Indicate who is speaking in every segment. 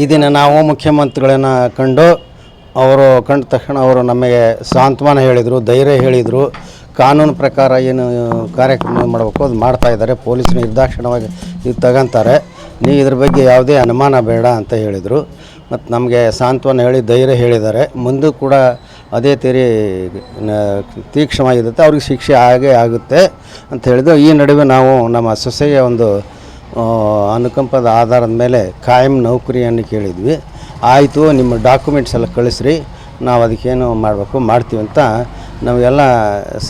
Speaker 1: ಈ ದಿನ ನಾವು ಮುಖ್ಯಮಂತ್ರಿಗಳನ್ನ ಕಂಡು ಅವರು ಕಂಡ ತಕ್ಷಣ ಅವರು ನಮಗೆ ಸಾಂತ್ವನ ಹೇಳಿದರು, ಧೈರ್ಯ ಹೇಳಿದರು. ಕಾನೂನು ಪ್ರಕಾರ ಏನು ಕಾರ್ಯಕ್ರಮ ಮಾಡಬೇಕು ಅದು ಮಾಡ್ತಾ ಇದ್ದಾರೆ. ಪೊಲೀಸ್ ನಿರ್ದಾಕ್ಷಿಣ್ಯವಾಗಿ ಇದು ತಗೊಂತಾರೆ. ನೀವು ಇದ್ರ ಬಗ್ಗೆ ಯಾವುದೇ ಅನುಮಾನ ಬೇಡ ಅಂತ ಹೇಳಿದರು. ಮತ್ತು ನಮಗೆ ಸಾಂತ್ವನ ಹೇಳಿ, ಧೈರ್ಯ ಹೇಳಿದ್ದಾರೆ. ಮುಂದೂ ಕೂಡ ಅದೇ ತೀರಿ ತೀಕ್ಷ್ಣವಾಗಿರುತ್ತೆ. ಅವ್ರಿಗೆ ಶಿಕ್ಷೆ ಆಗೇ ಆಗುತ್ತೆ ಅಂತ ಹೇಳಿದ್ರು. ಈ ನಡುವೆ ನಾವು ನಮ್ಮ ಸೊಸೆಯ ಒಂದು ಅನುಕಂಪದ ಆಧಾರದ ಮೇಲೆ ಕಾಯಂ ನೌಕರಿಯನ್ನು ಕೇಳಿದ್ವಿ. ಆಯಿತು ನಿಮ್ಮ ಡಾಕ್ಯುಮೆಂಟ್ಸ್ ಎಲ್ಲ ಕಳಿಸ್ರಿ. ನಾವು ಅದಕ್ಕೇನು ಮಾಡಬೇಕು ಮಾಡ್ತೀವಿ ಅಂತ ನಾವೆಲ್ಲ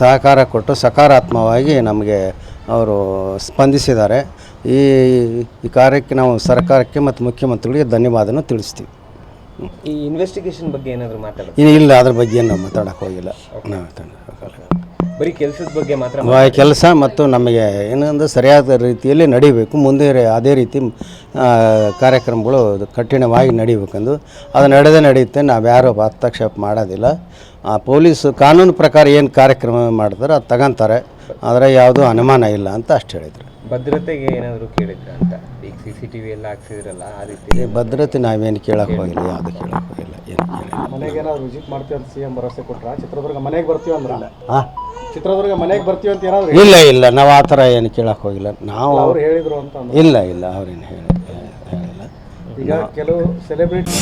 Speaker 1: ಸಹಕಾರ ಕೊಟ್ಟು ಸಕಾರಾತ್ಮಕವಾಗಿ ನಮಗೆ ಅವರು ಸ್ಪಂದಿಸಿದ್ದಾರೆ. ಈ ಈ ಕಾರ್ಯಕ್ಕೆ ನಾವು ಸರ್ಕಾರಕ್ಕೆ ಮತ್ತು ಮುಖ್ಯಮಂತ್ರಿಗಳಿಗೆ ಧನ್ಯವಾದನ ತಿಳಿಸ್ತೀವಿ.
Speaker 2: ಈ ಇನ್ವೆಸ್ಟಿಗೇಷನ್ ಬಗ್ಗೆ ಏನಾದರೂ ಮಾತಾಡೋದು?
Speaker 1: ಇಲ್ಲ ಅದ್ರ ಬಗ್ಗೆ ನಾವು ಮಾತಾಡೋಕ್ಕೆ ಹೋಗಿಲ್ಲ. ನಾವು.
Speaker 2: ಬರೀ ಕೆಲಸದ ಬಗ್ಗೆ ಮಾತ್ರ
Speaker 1: ಕೆಲಸ ಮತ್ತು ನಮಗೆ ಏನಂದ್ರೆ ಸರಿಯಾದ ರೀತಿಯಲ್ಲಿ ನಡಿಬೇಕು. ಮುಂದೆ ಅದೇ ರೀತಿ ಕಾರ್ಯಕ್ರಮಗಳು ಕಠಿಣವಾಗಿ ನಡಿಬೇಕೆಂದು. ಅದು ನಡೆದೇ ನಡೆಯುತ್ತೆ. ನಾವು ಯಾರು ಹಸ್ತಕ್ಷೇಪ ಮಾಡೋದಿಲ್ಲ. ಆ, ಪೊಲೀಸ್ ಕಾನೂನು ಪ್ರಕಾರ ಏನು ಕಾರ್ಯಕ್ರಮ ಮಾಡ್ತಾರೆ ಅದು ತಗೊಂತಾರೆ. ಆದರೆ ಯಾವುದೂ ಅನುಮಾನ ಇಲ್ಲ ಅಂತ ಅಷ್ಟು ಹೇಳಿದರು.
Speaker 2: ಭದ್ರತೆಗೆ ಏನಾದರೂ ಕೇಳಿದ್ರೆ ಅಂತ? ಈಗ ಸಿ ಸಿ ಟಿ ವಿ ಎಲ್ಲ ಹಾಕ್ಸಿದ್ರಲ್ಲ ಆ ರೀತಿ
Speaker 1: ಭದ್ರತೆ ನಾವೇನು ಕೇಳೋಕೆ ಹೋಗಿಲ್ಲ ಯಾವುದು ಕೇಳಕ್ಕೆ ಹೋಗಿಲ್ಲ ಏನು ಕೇಳಿಲ್ಲ
Speaker 3: ಮನೆಗೆ ಏನಾದ್ರು ವಿಸಿಟ್ ಮಾಡ್ತೀವಿ ಅಂತ ಸಿಎಂ ಭರವಸೆ ಕೊಟ್ರ? ಚಿತ್ರದುರ್ಗ ಮನೆಗೆ ಬರ್ತೀವಿ ಅಂದ್ರೆ
Speaker 1: ಹಾಂ
Speaker 3: ಚಿತ್ರದುರ್ಗ ಮನೆಗೆ ಬರ್ತೀವಿ ಅಂತ ಏನಾದ್ರು
Speaker 1: ಇಲ್ಲ ಇಲ್ಲ ನಾವು ಆ ಥರ ಏನು ಕೇಳಕ್ಕೆ ಹೋಗಿಲ್ಲ ನಾವು
Speaker 3: ಅವ್ರು ಹೇಳಿದ್ರು ಅಂತ ಅಂದ್ರು.
Speaker 1: ಇಲ್ಲ ಇಲ್ಲ ಅವ್ರೇನು ಹೇಳಿ ಹೇಳಿಲ್ಲ
Speaker 3: ಈಗ ಕೆಲವು ಸೆಲೆಬ್ರಿಟಿ